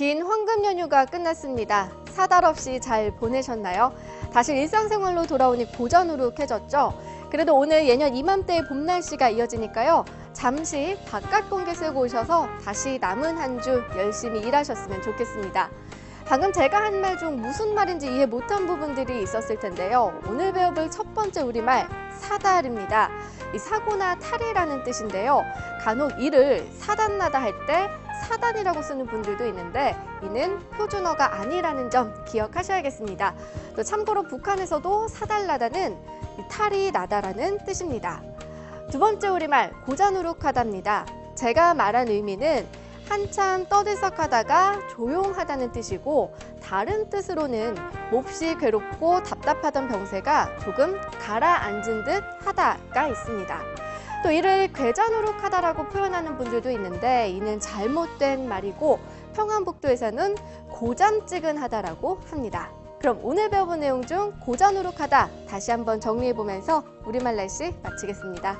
긴 황금 연휴가 끝났습니다. 사달 없이 잘 보내셨나요? 다시 일상생활로 돌아오니 고전우룩해졌죠? 그래도 오늘 예년 이맘때의 봄 날씨가 이어지니까요. 잠시 바깥 공기 쐬고 오셔서 다시 남은 한 주 열심히 일하셨으면 좋겠습니다. 방금 제가 한 말 중 무슨 말인지 이해 못한 부분들이 있었을 텐데요. 오늘 배워볼 첫 번째 우리말 사달입니다. 이 사고나 탈이라는 뜻인데요. 간혹 이를 사단나다 할 때 사단이라고 쓰는 분들도 있는데 이는 표준어가 아니라는 점 기억하셔야겠습니다. 또 참고로 북한에서도 사달나다는 이 탈이 나다라는 뜻입니다. 두 번째 우리말 고자누룩하다입니다. 제가 말한 의미는 한참 떠들썩하다가 조용하다는 뜻이고 다른 뜻으로는 몹시 괴롭고 답답하던 병세가 조금 가라앉은 듯 하다가 있습니다. 또 이를 괴자누룩하다라고 표현하는 분들도 있는데 이는 잘못된 말이고 평안북도에서는 고잠찌근하다라고 합니다. 그럼 오늘 배워본 내용 중 고자누룩하다 다시 한번 정리해보면서 우리말 날씨 마치겠습니다.